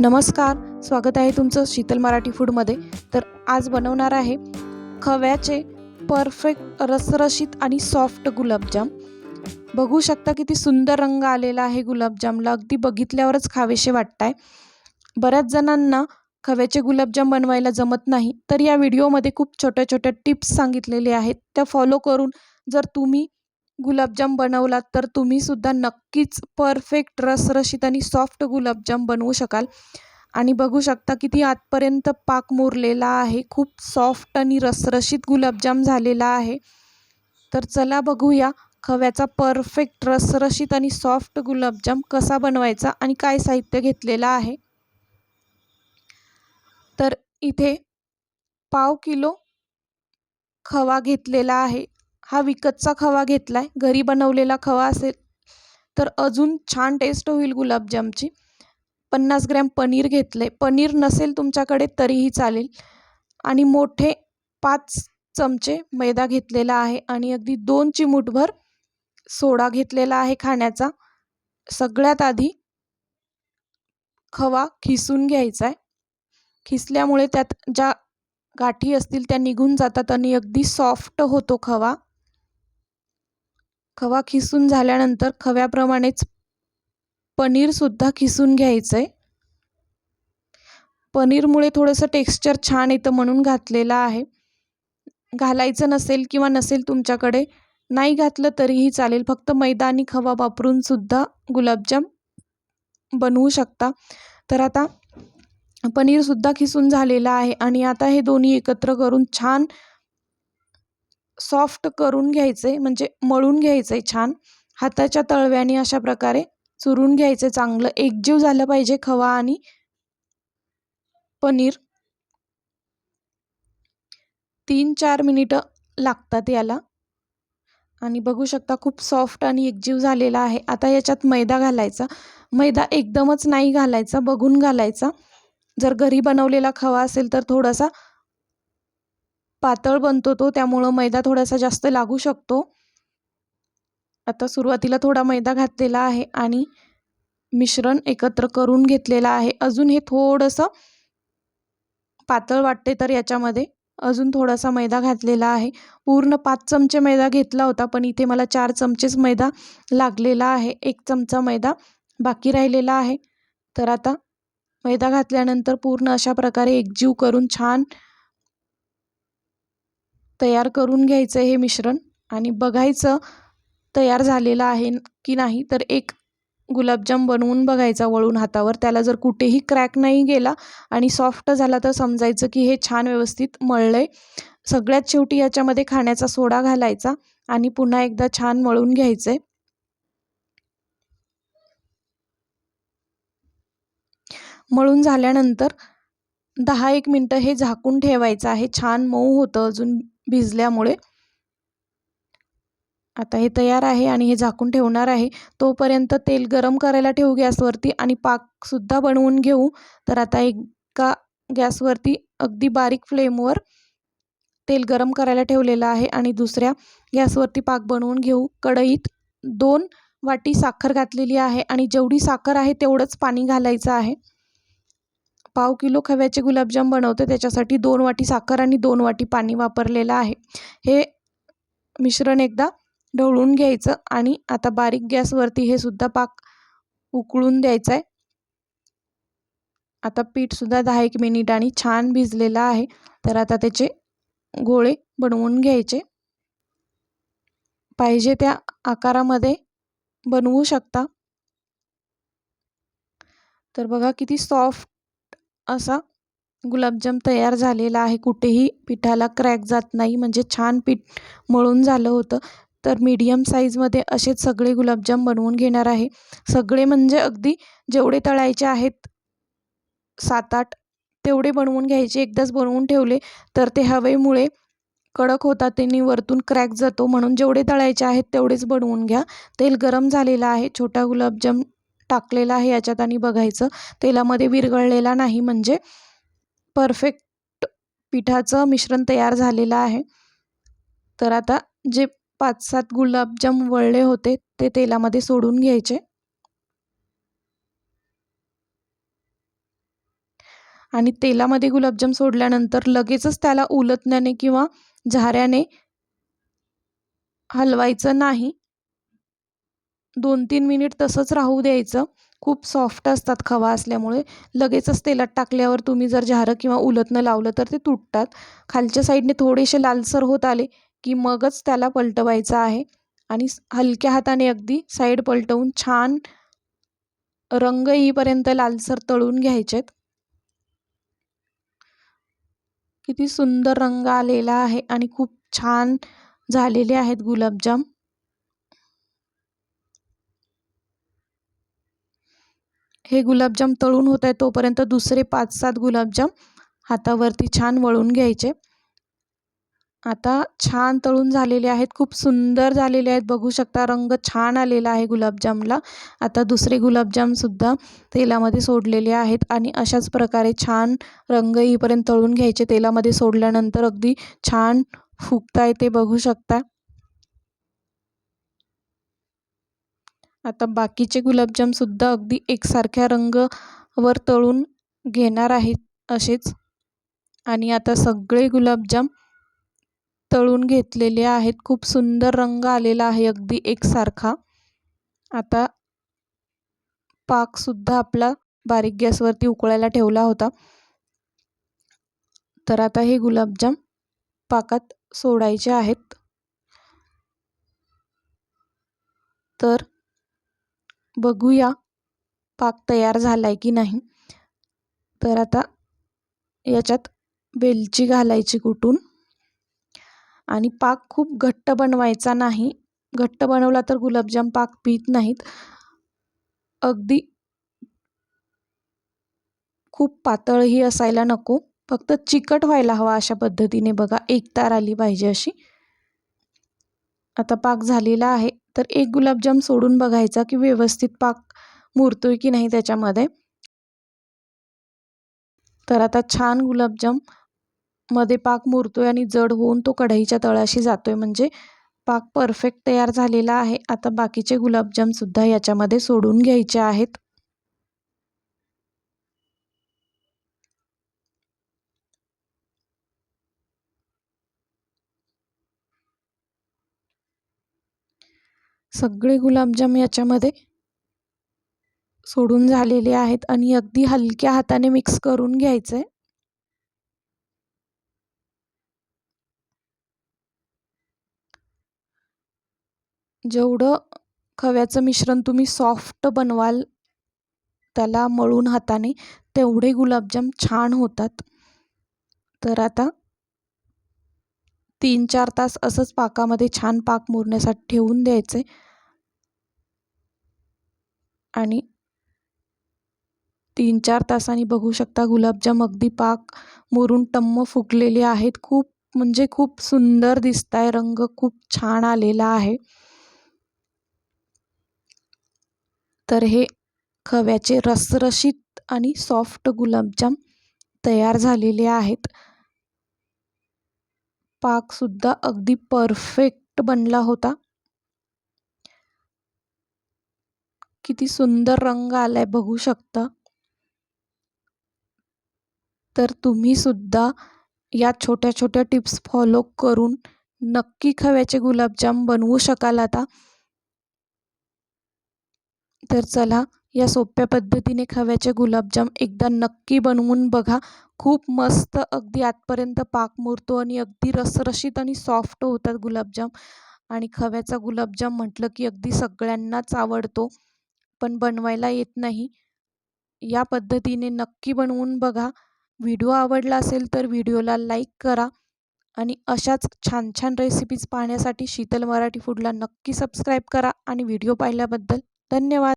नमस्कार स्वागत आहे तुमचं शीतल मराठी फूडमध्ये. तर आज बनवणार आहे खव्याचे परफेक्ट रसरशीत आणि सॉफ्ट गुलाबजाम. बघू शकता किती सुंदर रंग आलेला आहे गुलाबजामला. अगदी बघितल्यावरच खावेसे वाटत आहे बऱ्याच जणांना खव्याचे गुलाबजाम बनवायला जमत नाही तर या व्हिडिओमध्ये खूप छोट्या छोट्या टिप्स सांगितलेले आहेत. त्या फॉलो करून जर तुम्ही गुलाबजाम बनवलात तर तुम्हीसुद्धा नक्कीच परफेक्ट रसरशीत आणि सॉफ्ट गुलाबजाम बनवू शकाल. आणि बघू शकता किती आतपर्यंत पाक मुरलेला आहे. खूप सॉफ्ट आणि रसरशीत गुलाबजाम झालेला आहे. तर चला बघूया खव्याचा परफेक्ट रसरशीत आणि सॉफ्ट गुलाबजाम कसा बनवायचा आणि काय साहित्य घेतलेलं आहे. तर इथे पाव किलो खवा घेतलेला आहे. हा विकतचा खवा घेतला आहे घरी बनवलेला खवा असेल तर अजून छान टेस्ट होईल गुलाबजामची. पन्नास ग्रॅम पनीर घेतले पनीर नसेल तुमच्याकडे तरीही चालेल. आणि मोठे पाच चमचे मैदा घेतलेला आहे आणि अगदी दोन चिमूटभर सोडा घेतलेला आहे खाण्याचा. सगळ्यात आधी खवा खिसून घ्यायचा आहे. खिसल्यामुळे त्यात ज्या गाठी असतील त्या निघून जातात आणि अगदी सॉफ्ट होतो खवा. खवा खिसून झाल्यानंतर खव्याप्रमाणेच पनीरसुद्धा खिसून घ्यायचं आहे पनीरमुळे थोडंसं टेक्स्चर छान येतं म्हणून घातलेलं आहे. घालायचं नसेल किंवा नसेल तुमच्याकडे नाही घातलं तरीही चालेल. फक्त मैदा आणि खवा वापरूनसुद्धा गुलाबजाम बनवू शकता. तर आता पनीरसुद्धा खिसून झालेलं आहे आणि आता हे दोन्ही एकत्र करून छान सॉफ्ट करून घ्यायचं आहे म्हणजे मळून घ्यायचं आहे छान. हाताच्या तळव्याने अशा प्रकारे चुरून घ्यायचं चांगलं. एकजीव झालं पाहिजे खवा आणि पनीर. तीन चार मिनिटं लागतात याला. आणि बघू शकता खूप सॉफ्ट आणि एकजीव झालेला आहे. आता याच्यात मैदा घालायचा. मैदा एकदमच नाही घालायचा बघून घालायचा. जर घरी बनवलेला खवा असेल तर थोडासा पातळ बनतो तो त्यामुळं मैदा थोडासा जास्त लागू शकतो. आता सुरुवातीला थोडा मैदा घातलेला आहे आणि मिश्रण एकत्र करून घेतलेलं आहे. अजून हे थोडंसं पातळ वाटते तर याच्यामध्ये अजून थोडासा मैदा घातलेला आहे. पूर्ण पाच चमचे मैदा घेतला होता पण इथे मला चार चमचेच मैदा लागलेला आहे. एक चमचा मैदा बाकी राहिलेला आहे. तर आता मैदा घातल्यानंतर पूर्ण अशा प्रकारे एकजीव करून छान तयार करून घ्यायचं हे मिश्रण आणि बघायचं तयार झालेलं आहे की नाही तर एक गुलाबजाम बनवून बघायचा वळून हातावर. त्याला जर कुठेही क्रॅक नाही गेला आणि सॉफ्ट झाला तर समजायचं की हे छान व्यवस्थित मळलं आहे सगळ्यात शेवटी याच्यामध्ये खाण्याचा सोडा घालायचा आणि पुन्हा एकदा छान मळून घ्यायचं आहे मळून झाल्यानंतर दहा एक मिनटं हे झाकून ठेवायचं आहे. छान मऊ होतं अजून. भिजल्यामुळे आता हे तयार आहे आणि हे झाकून ठेवणार आहे. तोपर्यंत तेल गरम करायला ठेवू गॅसवरती आणि पाकसुद्धा बनवून घेऊ. तर आता एका गॅसवरती अगदी बारीक फ्लेमवर तेल गरम करायला ठेवलेलं आहे आणि दुसऱ्या गॅसवरती पाक बनवून घेऊ. कढईत दोन वाटी साखर घातलेली आहे आणि जेवढी साखर आहे तेवढंच पाणी घालायचं आहे. पाव किलो खव्याचे गुलाबजाम बनवते. त्याच्यासाठी दोन वाटी साखर आणि दोन वाटी पाणी वापरलेलं आहे. हे मिश्रण एकदा ढवळून घ्यायचं आणि आता बारीक गॅसवरती हे सुद्धा पाक उकळून द्यायचं आहे आता पीठसुद्धा दहा एक मिनिटांनी छान भिजलेलं आहे. तर आता त्याचे गोळे बनवून घ्यायचे. पाहिजे त्या आकारामध्ये बनवू शकता. तर बघा किती सॉफ्ट असा गुलाबजाम तयार झालेला आहे. कुठेही पिठाला क्रॅक जात नाही. म्हणजे छान पीठ मळून झालं होतं. तर मीडियम साईजमध्ये असेच सगळे गुलाबजाम बनवून घेणार आहे. सगळे म्हणजे अगदी जेवढे तळायचे आहेत सात आठ तेवढे बनवून घ्यायचे. एकदाच बनवून ठेवले तर ते हवेमुळे कडक होतात. त्यांनी वरतून क्रॅक जातो. म्हणून जेवढे तळायचे आहेत तेवढेच बनवून घ्या. तेल गरम झालेलं आहे. छोटा गुलाबजाम टाकलेला आहे याच्यात आणि बघायचं. तेलामध्ये विरघळलेला नाही म्हणजे परफेक्ट पिठाचं मिश्रण तयार झालेलं आहे. तर आता जे पाच सात गुलाबजाम वळले होते ते तेलामध्ये सोडून घ्यायचे. आणि तेलामध्ये गुलाबजाम सोडल्यानंतर लगेचच त्याला उलटण्याने किंवा झाऱ्याने हलवायचं नाही. दोन तीन मिनिट तसंच राहू द्यायचं. खूप सॉफ्ट असतात खवा असल्यामुळे. लगेचच तेलात टाकल्यावर तुम्ही जर झारं किंवा उलटणं लावलं तर ते तुटतात. खालच्या साईडने थोडेसे लालसर होत आले की मगच त्याला पलटवायचं आहे. आणि हलक्या हाताने अगदी साईड पलटवून छान रंग येईपर्यंत लालसर तळून घ्यायचेत. किती सुंदर रंग आलेला आहे आणि खूप छान झालेले आहेत गुलाबजाम. हे गुलाबजाम तळून होत आहे तोपर्यंत दुसरे पाच सात गुलाबजाम हातावरती छान वळून घ्यायचे. आता छान तळून झालेले आहेत खूप सुंदर झालेले आहेत. बघू शकता रंग छान आलेला आहे गुलाबजामला. आता दुसरे गुलाबजामसुद्धा तेलामध्ये सोडलेले आहेत आणि अशाच प्रकारे छान रंग येईपर्यंत तळून घ्यायचे. तेलामध्ये सोडल्यानंतर अगदी छान फुगता येते बघू शकता. आता बाकीचे गुलाबजामसुद्धा अगदी एकसारख्या रंगावर तळून घेणार आहेत असेच. आणि आता सगळे गुलाबजाम तळून घेतलेले आहेत. खूप सुंदर रंग आलेला आहे अगदी एकसारखा. आता पाकसुद्धा आपला बारीक गॅसवरती उकळायला ठेवला होता. तर आता हे गुलाबजाम पाकात सोडायचे आहेत. तर बघूया पाक तयार झाला आहे की नाही. तर आता याच्यात वेलची घालायची कुटून आणि पाक खूप घट्ट बनवायचा नाही. घट्ट बनवला तर गुलाबजाम पाक पित नाहीत. अगदी खूप पातळही असायला नको. फक्त चिकट व्हायला हवा अशा पद्धतीने बघा. एक तार आली पाहिजे अशी. आता पाक झालेला आहे. तर एक गुलाबजाम सोडून बघायचा की व्यवस्थित पाक मुरतो आहे की नाही त्याच्यामध्ये. तर आता छान गुलाबजाममध्ये पाक मुरतो आहे आणि जड होऊन तो कढईच्या तळाशी जातो आहे म्हणजे पाक परफेक्ट तयार झालेला आहे. आता बाकीचे गुलाबजामसुद्धा याच्यामध्ये सोडून घ्यायचे आहेत. सगळे गुलाबजाम याच्यामध्ये सोडून झालेले आहेत आणि अगदी हलक्या हाताने मिक्स करून घ्यायचं आहे जेवढं खव्याचं मिश्रण तुम्ही सॉफ्ट बनवाल त्याला मळून हाताने तेवढे गुलाबजाम छान होतात. तर आता तीन चार तास असंच पाकामध्ये छान पाक मुरण्यासाठी ठेवून द्यायचे. आणि तीन चार तासांनी बघू शकता गुलाबजाम अगदी पाक मुरून टम्म फुगलेले आहेत. खूप म्हणजे खूप सुंदर दिसत आहे रंग खूप छान आलेला आहे. तर हे खव्याचे रसरशीत आणि सॉफ्ट गुलाबजाम तयार झालेले आहेत. पाकसुद्धा अगदी परफेक्ट बनला होता. किती सुंदर रंग आलाय बघू शकता. तर तुम्ही सुद्धा या छोट्या छोट्या टिप्स फॉलो करून नक्की खव्याचे गुलाबजाम बनवू शकाल आता. तर चला या सोप्या पद्धतीने खव्याचे गुलाबजाम एकदा नक्की बनवून बघा. खूप मस्त अगदी आतपर्यंत पाक मुरतो आणि अगदी रसरशीत आणि सॉफ्ट होतात गुलाबजाम. आणि खव्याचा गुलाबजाम म्हटलं की अगदी सगळ्यांनाच आवडतो पण बनवायला येत नाही. या पद्धतीने नक्की बनवून बघा. व्हिडिओ आवडला असेल तर व्हिडिओला लाईक करा आणि अशाच छान छान रेसिपीज पाहण्यासाठी शीतल मराठी फूडला नक्की सबस्क्राईब करा आणि व्हिडिओ पाहिल्याबद्दल धन्यवाद.